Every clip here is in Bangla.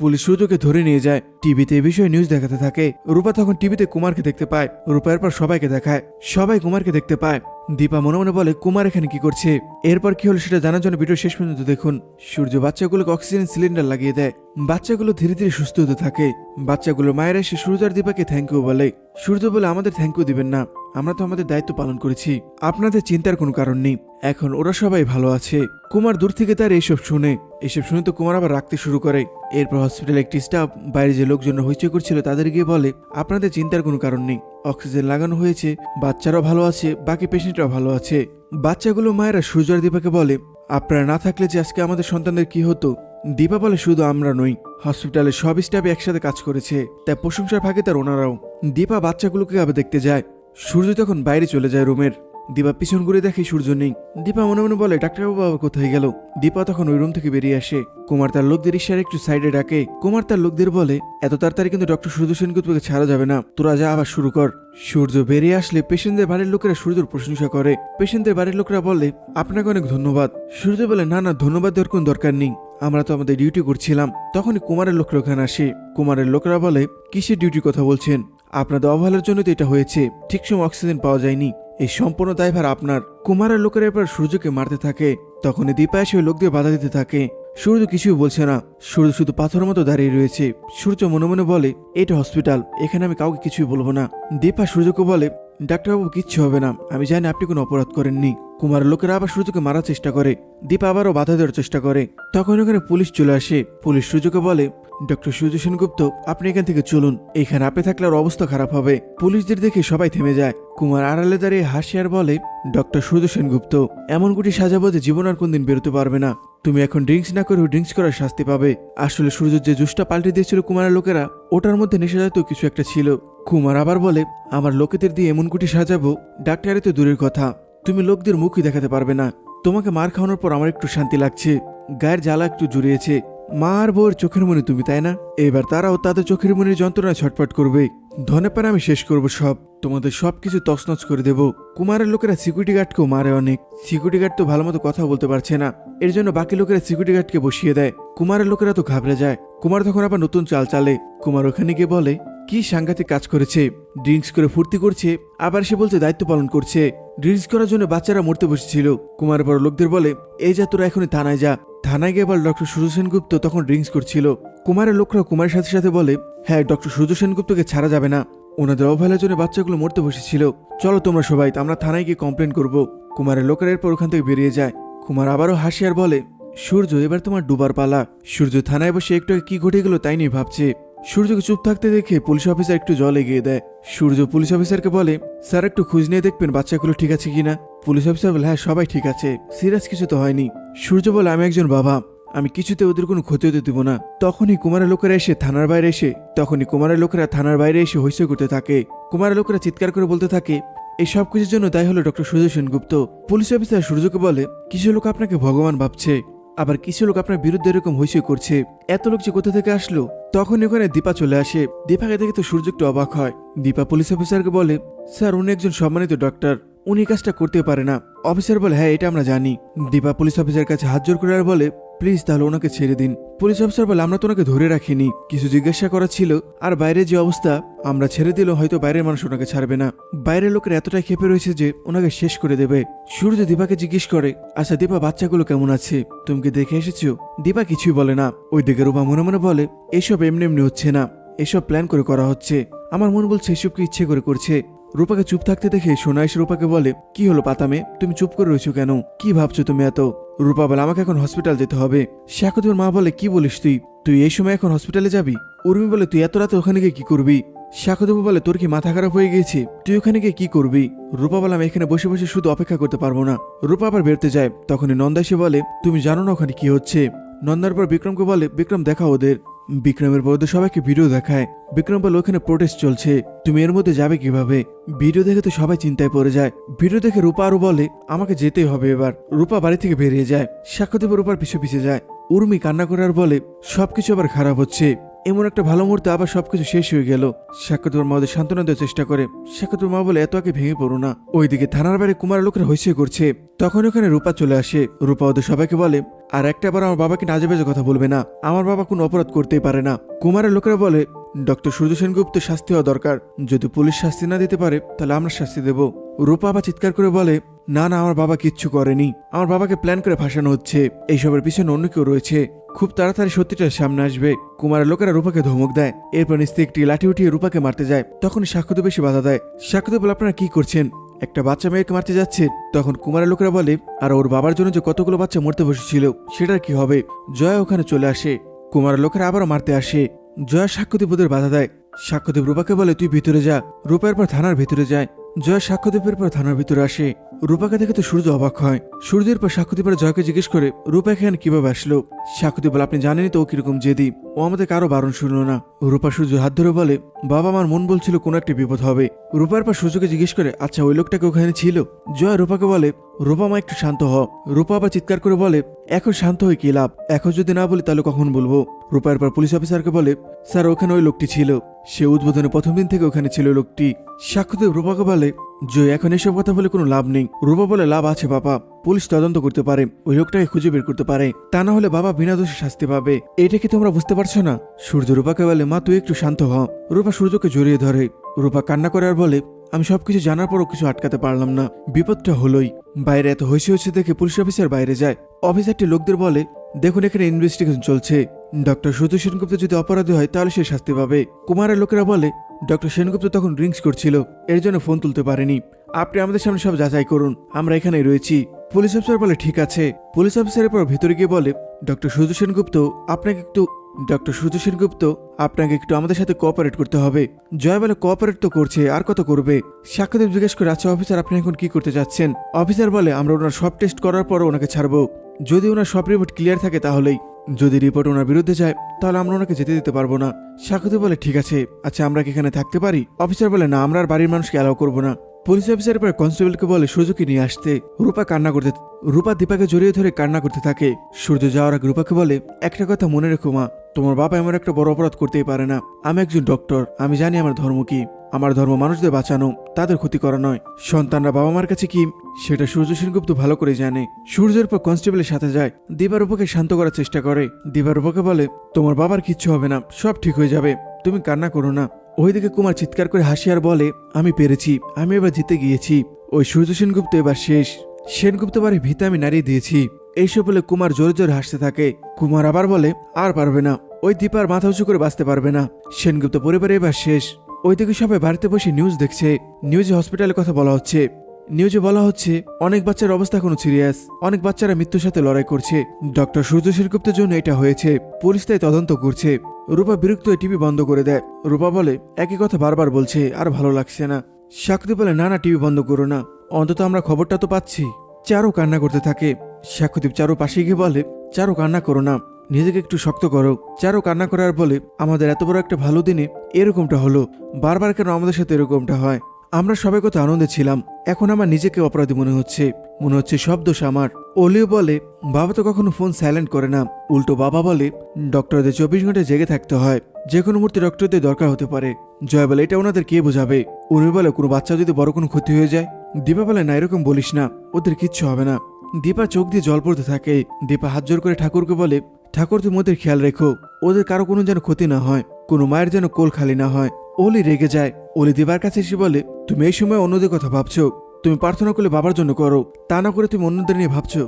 পুলিশ সূর্যকে ধরে নিয়ে যায়। টিভিতে এ বিষয়ে নিউজ দেখাতে থাকে। রূপা তখন টিভিতে কুমারকে দেখতে পায়। রূপা এরপর সবাইকে দেখায়। সবাই কুমারকে দেখতে পায়। দীপা মনে মনে বলে, কুমার এখানে কি করছে? এরপর কি হলো সেটা জানার জন্য ভিডিও শেষ পর্যন্ত দেখুন। সূর্য বাচ্চাগুলোকে অক্সিজেন সিলিন্ডার লাগিয়ে দেয়। বাচ্চাগুলো ধীরে ধীরে সুস্থ হতে থাকে। বাচ্চাগুলো মায়ের এসে সূর্য আর দীপাকে থ্যাংক ইউ বলে। সূর্য বলে, আমাদের থ্যাংক ইউ দিবেন না। আমরা তো আমাদের দায়িত্ব পালন করেছি। আপনাদের চিন্তার কোনো কারণ নেই। এখন ওরা সবাই ভালো আছে। কুমার দূর থেকে তার এইসব শুনে। এসব শুনে তো কুমার আবার রাখতে শুরু করে। এরপর হসপিটালে একটি স্টাফ বাইরে যে লোকজন হইচই করছিল তাদের গিয়ে বলে, আপনাদের চিন্তার কোনো কারণ নেই। অক্সিজেন লাগানো হয়েছে, বাচ্চারাও ভালো আছে, বাকি পেশেন্টরাও ভালো আছে। বাচ্চাগুলো মায়েরা সূর্য আর দীপাকে বলে, আপনারা না থাকলে যে আজকে আমাদের সন্তানদের কি হতো? দীপা বলে, শুধু আমরা নই। হসপিটালে সব স্টাফ একসাথে কাজ করেছে, তাই প্রশংসার ফাঁকে তার ওনারাও। দীপা বাচ্চাগুলোকে আবার দেখতে যায়। সূর্য তখন বাইরে চলে যায় রুমের। দীপা পিছন ঘুরে দেখে সূর্য নেই। দীপা মনে মনে বলে ডাক্তারবাবু আবার কোথায় গেল? দীপা তখন ওই রুম থেকে বেরিয়ে আসে। কুমার তার লোকদের ইশারে একটু সাইডে ডাকে। কুমার তার লোকদের বলে, এত তাড়াতাড়ি কিন্তু ডক্টর সূর্য সেনগুপ্তকে ছাড়া যাবে না। তোরা যা, আবার শুরু কর। সূর্য বেরিয়ে আসলে পেশেন্টদের বাড়ির লোকেরা সূর্যর প্রশংসা করে। পেশেন্টদের বাড়ির লোকেরা বলে, আপনাকে অনেক ধন্যবাদ। সূর্য বলে, না না, ধন্যবাদ দেওয়ার কোনো দরকার নেই। আমরা তো আমাদের ডিউটি করছিলাম। তখনই কুমারের লোকরা ওখানে আসে। কুমারের লোকেরা বলে, কিসের ডিউটির কথা বলছেন? আপনাদের অবহেলার জন্য তো এটা হয়েছে। ঠিক সময় অক্সিজেন পাওয়া যায়নি। এই সম্পূর্ণ দায়ভার আপনার। কুমারের লোকেরা এবার সূর্যকে মারতে থাকে তখন দীপা এসে লোক দিয়ে বাধা দিতে থাকে। সূর্য কিছুই বলছে না। সূর্য শুধু পাথরের মতো দাঁড়িয়ে রয়েছে। সূর্য মনে মনে বলে, এটা হসপিটাল এখানে আমি কাউকে কিছুই বলব না। দীপা সূর্যকে বলে, ডাক্তারবাবু, কিচ্ছু হবে না। আমি জানি আপনি কোনো অপরাধ করেননি। কুমারের লোকেরা আবার সূর্যকে মারার চেষ্টা করে, দীপা আবারও বাধা দেওয়ার চেষ্টা করে। তখন ওখানে পুলিশ চলে আসে। পুলিশ সূর্যকে বলে, ডক্টর সূর্য সেনগুপ্ত আপনি এখান থেকে চলুন। এখানে আপে থাকলে আর অবস্থা খারাপ হবে। পুলিশদের দেখে সবাই থেমে যায়। কুমার আড়ালে দাঁড়িয়ে হাসি আর বলে, ডক্টর সূর্য সেনগুপ্ত এমন গুটি সাজাবো যে জীবন আর কোনদিন বেরোতে পারবে না। তুমি এখন ড্রিঙ্কস না করেও ড্রিঙ্কস করার শাস্তি পাবে। আসলে সূর্য যে জুসটা পাল্টে দিয়েছিল কুমারের লোকেরা, ওটার মধ্যে নেশাজাতীয় কিছু একটা ছিল। কুমার আবার বলে, আমার লোকেদের দিয়ে এমন গুটি সাজাবো ডাক্তারে তো দূরের কথা। তুমি লোকদের মুখই দেখাতে পারবে না। তোমাকে মার খাওয়ানোর পর আমার একটু শান্তি লাগছে। গায়ের জ্বালা একটু জুড়িয়েছে। মা আর চোখের মনে তুমি, তাই না? এবার তারাও তাদের চোখের মনের যন্ত্রণায় ছটফট করবে। ধনে পারে আমি শেষ করব সব। তোমাদের সবকিছু তছনছ করে দেব। কুমারের লোকেরা সিকিউরিটি গার্ডকেও মারে অনেক। সিকিউরিটি গার্ড তো ভালো মতো কথা বলতে পারছে না। এর জন্য বাকি লোকেরা সিকিউরিটি গার্ডকে বসিয়ে দেয়। কুমারের লোকেরা তো ঘাবড়ে যায়। কুমার তখন আবার নতুন চাল চালে। কুমার ওখানে গিয়ে বলে, কি সাংঘাতিক কাজ করেছে। ড্রিঙ্কস করে ফুর্তি করছে। আবার সে বলছে দায়িত্ব পালন করছে। ড্রিঙ্কস করার জন্য বাচ্চারা মরতে বসেছিল। কুমার বড় লোকদের বলে, এই যা, তোরা এখনই থানায় যা। থানায় গিয়ে বল, ডক্টর সূর্য সেনগুপ্ত তখন ড্রিঙ্কস করছিল। কুমারের লোকরা কুমারের সাথে সাথে বলে হ্যাঁ ডক্টর সূর্য সেনগুপ্তকে ছাড়া যাবে না। ওনাদের অবহেলার জন্য বাচ্চাগুলো মরতে বসেছিল। চলো তোমরা সবাই, আমরা থানায় গিয়ে কমপ্লেন করব। কুমারের লোকেরা এরপর ওখান থেকে বেরিয়ে যায়। কুমার আবারও হাসি আর বলে, সূর্য, এবার তোমার ডুবার পালা। সূর্য থানায় বসে, একটু কি ঘটে গেল তাই নিয়ে ভাবছে। সূর্যকে চুপ থাকতে দেখে পুলিশ অফিসার একটু জল এগিয়ে দেয়। সূর্য পুলিশ অফিসারকে বলে, স্যার, একটু খোঁজ নিয়ে দেখবেন বাচ্চাগুলো ঠিক আছে কিনা? পুলিশ অফিসার বলে হ্যাঁ সবাই ঠিক আছে, সিরিয়াস কিছু তো হয়নি। সূর্য বলে, আমি একজন বাবা, আমি কিছুতে ওদের কোনো ক্ষতি হতে দেবো না। তখনই কুমারের লোকেরা এসে থানার বাইরে এসে, তখনই কুমারের লোকেরা থানার বাইরে এসে হইসই করতে থাকে। কুমারের লোকেরা চিৎকার করে বলতে থাকে, এই সব কিছুর জন্য দায় হলো doctor Surya Sengupta police officer সূর্যকে বলে, কিছু লোক আপনাকে ভগবান ভাবছে। আবার কিছু লোক আপনার বিরুদ্ধে এরকম হইচই করছে। এত লোক যে কোথা থেকে আসলো? তখন ওখানে দীপা চলে আসে। দীপাকে দেখে তো সূর্য একটু অবাক হয়। দীপা পুলিশ অফিসারকে বলে, স্যার, উনি একজন সম্মানিত ডক্টর উনি কাজটা করতে পারে না। অফিসার বলে হ্যাঁ এটা আমরা জানি। দীপা পুলিশ অফিসার কাছে হাত জোর করে আর বলে প্লিজ তাহলে ওনাকে ছেড়ে দিন। পুলিশ অফিসার বলে, আমরা তো ওনাকে ধরে রাখিনি। কিছু জিজ্ঞাসা করা ছিল। আর বাইরে যে অবস্থা, আমরা ছেড়ে দিলেও হয়তো বাইরের মানুষ ওনাকে ছাড়বে না। বাইরের লোকের এতটাই খেপে রয়েছে যে ওনাকে শেষ করে দেবে। সূর্য দীপাকে জিজ্ঞেস করে আচ্ছা দীপা, বাচ্চাগুলো কেমন আছে? তুমি কি দেখে এসেছ? দীপা কিছুই বলে না। ওই দিকে রূপা মনে মনে বলে, এসব এমনি এমনি হচ্ছে না। এসব প্ল্যান করে করা হচ্ছে। আমার মন বলছে এসব কি ইচ্ছে করে করছে। রূপাকে চুপ থাকতে দেখে সোনা এসে রূপাকে বলে, কি হলো পাতামে? তুমি চুপ করে রয়েছো কেন? কি ভাবছ তুমি এত? রূপা বলে, আমাকে এখন হসপিটাল যেতে হবে। শাকুদের মা বলে, কি বলিস তুই? তুই এই সময় এখন হসপিটালে যাবি? উর্মি বলে, তুই এত রাতে ওখানে গিয়ে কি করবি? শাকুদেব বলে, তোর কি মাথা খারাপ হয়ে গেছে তুই ওখানে গিয়ে কি করবি? রূপা বলে, আমি এখানে বসে বসে শুধু অপেক্ষা করতে পারব না। রূপা আবার বেরোতে যায়। তখনই নন্দা এসে বলে, তুমি জানো না ওখানে কি হচ্ছে? নন্দার পর বিক্রমকে বলে, বিক্রম, দেখা ওদের। বিক্রমের বৌদ্ধ সবাইকে ভিডিও দেখায়। বিক্রম বলে ওখানে প্রোটেস্ট চলছে। তুমি এর মধ্যে যাবে কীভাবে? ভিডিও দেখে তো সবাই চিন্তায় পড়ে যায়। ভিডিও দেখে রূপা আরও বলে, আমাকে যেতেই হবে এবার। রূপা বাড়ি থেকে বেরিয়ে যায়। সাক্ষ্যদেব রূপার পিছু পিছিয়ে যায়। উর্মি কান্না করার বলে, সবকিছু আবার খারাপ হচ্ছে। এমন একটা ভালো মুহূর্তে আবার সবকিছু শেষ হয়ে গেল। সাক্ষাতুর মা ওদের সান্ত্বনা দেওয়ার চেষ্টা করে। সাক্ষাতুর মা বলে, এত আগে ভেঙে পড়ো না। ওইদিকে থানার বাইরে কুমার লোকেরা হইসে করছে। তখন ওখানে রূপা চলে আসে। রূপা ওদের সবাইকে বলে, আর একটা বার আমার বাবাকে নাজে বাজে কথা বলবে না। আমার বাবা কোনো অপরাধ করতেই পারে না। কুমারের লোকেরা বলে, ডক্টর সূর্য সেনগুপ্ত শাস্তি হওয়া দরকার। যদি পুলিশ শাস্তি না দিতে পারে, তাহলে আমরা শাস্তি দেব। রূপা আবার চিৎকার করে বলে, না না, আমার বাবা কিচ্ছু করেনি। আমার বাবাকে প্ল্যান করে ফাঁসানো হচ্ছে। এইসবের পিছনে অন্য কেউ রয়েছে। খুব তাড়াতাড়ি সত্যিটা সামনে আসবে। কুমারের লোকেরা রূপাকে ধমক দেয়। এরপর নিস্তে একটি লাঠি উঠিয়ে রূপাকে মারতে যায়। তখন সাক্ষ্যদেব বেশি বাধা দেয়। সাক্ষ্যদেব বলে আপনারা কি করছেন? একটা বাচ্চা মেয়েকে মারতে যাচ্ছে। তখন কুমারের লোকেরা বলে, আর ওর বাবার জন্য যে কতগুলো বাচ্চা মরতে বসেছিল, সেটার কি হবে? জয়া ওখানে চলে আসে। কুমারের লোকেরা আবারও মারতে আসে। জয়া সাক্ষ্যদেব ওদের বাধা দেয়। সাক্ষ্যদেব রূপাকে বলে, তুই ভিতরে যা। রূপার পর থানার ভিতরে যায়। জয়া সাক্ষ্যদেবের পর থানার ভিতরে আসে। রূপাকে দেখে তো সূর্য অবাক হয়। সূর্যের পর সাক্ষ্যদীপের জয়কে জিজ্ঞেস করে, রূপা এখানে কীভাবে আসলো? সাক্ষ্যদীপ বলে আপনি জানেনই তো ও কীরকম জেদি। ও আমাদের কারও বারণ শুনলো না। রূপা সূর্য হাত ধরে বলে, বাবা আমার মন বলছিল কোনো একটি বিপদ হবে। রূপার পর সূর্যকে জিজ্ঞেস করে আচ্ছা ওই লোকটাকে ওখানে ছিল? জয় রূপাকে বলে, রূপা মা একটু শান্ত হ। রূপা আবার চিৎকার করে বলে, এখন শান্ত হয়ে কি লাভ? এখন যদি না বলি তাহলে কখন বলব? রূপার পর পুলিশ অফিসারকে বলে স্যার, ওখানে ওই লোকটি ছিল। সে উদ্বোধনে প্রথম দিন থেকে ওখানে ছিল লোকটি। সাক্ষ্যদেব রূপাকে বলে জয় এখন এসব কথা বলে কোনো লাভ নেই। রূপা বলে লাভ আছে, বাবা। পুলিশ তদন্ত করতে পারে। ওই লোকটাকে খুঁজে বের করতে পারে। তা না হলে বাবা বিনা দোষে শাস্তি পাবে। এটা কি তোমরা বুঝতে পারছ না? সূর্য রূপাকে বলে মা, তুই একটু শান্ত হ। রূপা সূর্যকে জড়িয়ে ধরে। রূপা কান্না করে আর বলে, আমি সবকিছু জানার পরও কিছু আটকাতে পারলাম না। বিপদটা হলোই। বাইরে এত হইসে হয়েছে দেখে পুলিশ অফিসার বাইরে যায়। অফিসারটি লোকদের বলে, দেখুন, এখানে ইনভেস্টিগেশন চলছে। ডক্টর সূর্য সেনগুপ্ত যদি অপরাধী হয়, তাহলে সে শাস্তি পাবে। কুমারের লোকেরা বলে ডক্টর সেনগুপ্ত তখন ড্রিঙ্কস করছিল, এর জন্য ফোন তুলতে পারেনি। আপনি আমাদের সামনে সব যাচাই করুন, আমরা এখানেই রয়েছি। পুলিশ অফিসার বলে, ঠিক আছে। পুলিশ অফিসারের পর ভিতরে গিয়ে বলে ডক্টর সূর্য সেনগুপ্ত, আপনাকে একটু ডক্টর সূর্য সেনগুপ্ত, আপনাকে একটু আমাদের সাথে কোঅপারেট করতে হবে। জয় বলে কোঅপারেট তো করছে, আর কত করবে? সাক্ষ্যদেব জিজ্ঞেস করে আচ্ছা অফিসার আপনি এখন কি করতে যাচ্ছেন? অফিসার বলে, আমরা ওনার সব টেস্ট করার পর ওনাকে ছাড়বো। যদি ওনার সব রিপোর্ট ক্লিয়ার থাকে, তাহলেই। যদি রিপোর্ট ওনার বিরুদ্ধে যায়, তাহলে আমরা ওনাকে যেতে দিতে পারব না। সাক্ষ্যদেব বলে, ঠিক আছে আচ্ছা আমরা কি এখানে থাকতে পারি? অফিসার বলে, না, আমরা আর বাড়ির মানুষকে অ্যালাউ করব না। পুলিশ অফিসার পর কনস্টেবলকে বলে সূর্যকে নিয়ে আসতে। রূপা কান্না করতে, রূপা দীপাকে জড়িয়ে ধরে কান্না করতে থাকে। সূর্য যাওয়ার আগে রূপাকে বলে, একটা কথা মনে রেখো মা, তোমার বাবা এমন একটা বড় অপরাধ করতেই পারে না। আমি একজন ডক্টর আমি জানি আমার ধর্ম কি। আমার ধর্ম মানুষদের বাঁচানো, তাদের ক্ষতি করা নয়। সন্তানরা বাবা মার কাছে কি? সেটা সূর্য সেনগুপ্ত ভালো করে জানে। সূর্যের পর কনস্টেবলের সাথে যায়, দিবার উপকে শান্ত করার চেষ্টা করে। দিবার উপকে বলে, তোমার বাবার কিচ্ছু হবে না, সব ঠিক হয়ে যাবে। তুমি কান্না করো না। ওইদিকে কুমার চিৎকার করে হাসি আর বলে, আমি পেরেছি, আমি এবার জিতে গিয়েছি। ওই সূর্য সেনগুপ্ত এবার শেষ। সেনগুপ্ত বারে ভিতে আমি নাড়িয়ে দিয়েছি। এইসব বলে কুমার জোরে জোরে হাসতে থাকে। কুমার আবার বলে, আর পারবে না। ওই দীপার মাথা উঁচু করে বাঁচতে পারবে না। সেনগুপ্ত পরিবারে এবার শেষ। ওইদিকে সবাই বাড়িতে বসে নিউজ দেখছে। নিউজে হসপিটালের কথা বলা হচ্ছে। নিউজে বলা হচ্ছে, অনেক বাচ্চার অবস্থা এখনও সিরিয়াস অনেক বাচ্চারা মৃত্যুর সাথে লড়াই করছে। ডক্টর সূর্য সেনগুপ্তের জন্য এটা হয়েছে। পুলিশ তাই তদন্ত করছে। রূপা বিরক্ত হয়ে টিভি বন্ধ করে দেয়। রূপা বলে, একই কথা বারবার বলছে, আর ভালো লাগছে না। সাক্ষী বলে, না না টিভি বন্ধ করো না। অন্তত আমরা খবরটা তো পাচ্ছি। চারু কান্না করতে থাকে। সাক্ষ্যদীপ চারু পাশে গিয়ে বলে চারু কান্না করো না। নিজেকে একটু শক্ত করো। চারু কান্না করার বলে, আমাদের এত বড় একটা ভালো দিনে এরকমটা হলো। বারবার কেন আমাদের সাথে এরকমটা হয়? আমরা সবাই কত আনন্দে ছিলাম। এখন আমার নিজেকে অপরাধী মনে হচ্ছে। মনে হচ্ছে সব দোষ আমার। অলিও বলে, বাবা তো কখনো ফোন সাইলেন্ট করে না। উল্টো বাবা বলে, ডক্টরদের চব্বিশ ঘণ্টা জেগে থাকতে হয়। যে কোনো মুহূর্তে ডক্টরদের দরকার হতে পারে। জয় বলে, এটা ওনাদের কে বোঝাবে? উনি বলে, কোনো বাচ্চা যদি বড় কোনো ক্ষতি হয়ে যায়? দীপা বলে, না, এরকম বলিস না। ওদের কিচ্ছু হবে না। দীপা চোখ দিয়ে জল পড়তে থাকে। দীপা হাত জোর করে ঠাকুরকে বলে ঠাকুর তুমি ওদের খেয়াল রেখো, ওদের কারও কোনো যেন ক্ষতি না হয়, কোনো মায়ের যেন কোল খালি না হয়। ওলি রেগে যায়। ওলি দিবার কাছে এসে বলে, তুমি এই সময় অন্যদের কথা ভাবছ। তুমি প্রার্থনা করলে বাবার জন্য করো। তা না করে তুমি অন্যদের নিয়ে ভাবছ।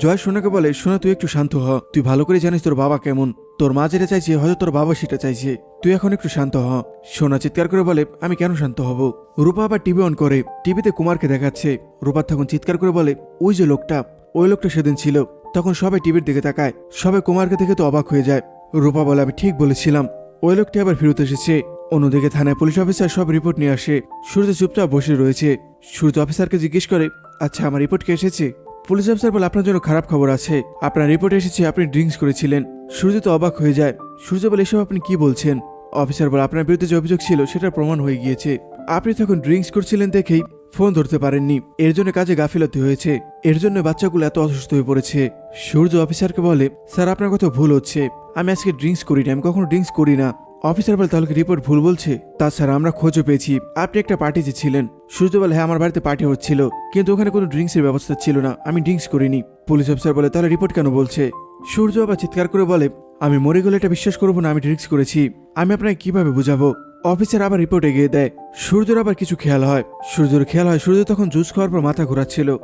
জয় সোনাকে বলে, সোনা, তুই একটু শান্ত হ। তুই ভালো করে জানিস তোর বাবা কেমন। তোর মা যেটা চাইছে, হয়তো তোর বাবা সেটা চাইছে। তুই এখন একটু শান্ত হ। সোনা চিৎকার করে বলে, আমি কেন শান্ত হব? রূপা আবার টিভি অন করে। টিভিতে কুমারকে দেখাচ্ছে। রূপা তখন চিৎকার করে বলে, ওই যে লোকটা, ওই লোকটা সেদিন ছিল। তখন সবাই টিভির দিকে তাকায়। সবাই কুমারকে দেখে তো অবাক হয়ে যায়। রূপা বলে, আমি ঠিক বলেছিলাম। ওই লোকটি আবার ফেরত এসেছে। অন্যদিকে থানায় পুলিশ অফিসার সব রিপোর্ট নিয়ে আসে। সূর্য চুপচাপ বসে রয়েছে। সূর্য অফিসারকে জিজ্ঞেস করে আচ্ছা আমার রিপোর্ট কে এসেছে? পুলিশ অফিসার বলে, আপনার জন্য খারাপ খবর আছে। আপনার রিপোর্ট এসেছে, আপনি ড্রিঙ্কস করেছিলেন। সূর্য তো অবাক হয়ে যায়। সূর্য বলে, এসব আপনি কি বলছেন? অফিসার বলে, আপনার বিরুদ্ধে যে অভিযোগ ছিল, সেটার প্রমাণ হয়ে গিয়েছে। আপনি তখন ড্রিঙ্কস করছিলেন দেখেই ফোন ধরতে পারেননি। এর জন্য কাজে গাফিলতি হয়েছে। এর জন্য বাচ্চাগুলো এত অসুস্থ হয়ে পড়েছে। সূর্য অফিসারকে বলে, স্যার, আপনার কথা ভুল হচ্ছে। আমি আজকে ড্রিঙ্কস করি না আমি কখনো ড্রিঙ্কস করি না। অফিসার বলে, তাহলে রিপোর্ট ভুল বলছে? তাছাড়া আমরা খোঁজও পেয়েছি। আপনি একটা পার্টিতে ছিলেন। সূর্য বলে হ্যাঁ আমার বাড়িতে পার্টি হচ্ছিল। কিন্তু ওখানে কোনো ড্রিঙ্কসের ব্যবস্থা ছিল না। আমি ড্রিঙ্কস করিনি। পুলিশ অফিসার বলে, তাহলে রিপোর্ট কেন বলছে? সূর্য আবার চিৎকার করে বলে, আমি মরে গেলে এটা বিশ্বাস করব না, আমি ড্রিঙ্কস করেছি। আমি আপনাকে কীভাবে বুঝাবো? অফিসার আবার রিপোর্ট এগিয়ে দেয়। সূর্যর আবার কিছু খেয়াল হয়। সূর্যর খেয়াল হয়, সূর্য তখন জুস খাওয়ার পর মাথা ঘোরাচ্ছিল।